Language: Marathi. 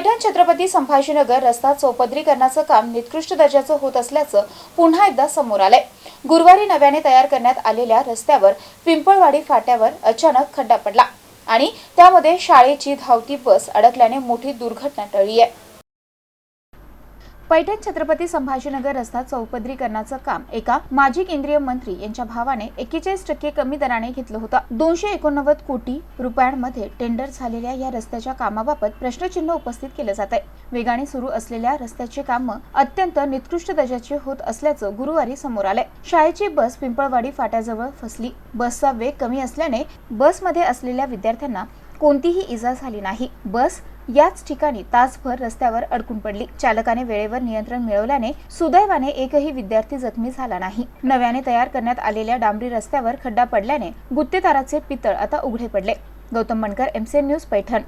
पैठण छत्रपती संभाजीनगर रस्ता चौपदरीकरणाचं काम निकृष्ट दर्जाचं होत असल्याचं पुन्हा एकदा समोर आलंय. गुरुवारी नव्याने तयार करण्यात आलेल्या रस्त्यावर पिंपळवाडी फाट्यावर अचानक खड्डा पडला आणि त्यामध्ये शाळेची धावती बस अडकल्याने मोठी दुर्घटना टळली आहे. पैठण छत्रपती संभाजीनगर रस्ता चौपदरीकरणाचं काम एका माजी केंद्रीय मंत्री यांच्या भावाने एक्केचाळीस टक्के कमी दराने घेतलं होतं. दोनशे एकोणनव्वद कोटी रुपयांमध्ये टेंडर झालेल्या या रस्त्याच्या कामाबाबत प्रश्नचिन्ह उपस्थित केलं जात आहे वेगाने सुरू असलेल्या रस्त्याची कामं अत्यंत निकृष्ट दर्जाची होत असल्याचं गुरुवारी समोर आलंय. शाळेची बस पिंपळवाडी फाट्याजवळ फसली. बसचा वेग कमी असल्याने बसमध्ये असलेल्या विद्यार्थ्यांना कोणतीही इजा झाली नाही. बस याच ठिकाणी तासभर रस्त्यावर अडकून पडली. चालकाने वेळेवर नियंत्रण मिळवल्याने सुदैवाने एकही विद्यार्थी जखमी झाला नाही. नव्याने तयार करण्यात आलेल्या डांबरी रस्त्यावर खड्डा पडल्याने गुत्तेदाराचे पितळ आता उघडे पडले. Gautam Mankar MCN news Paithan.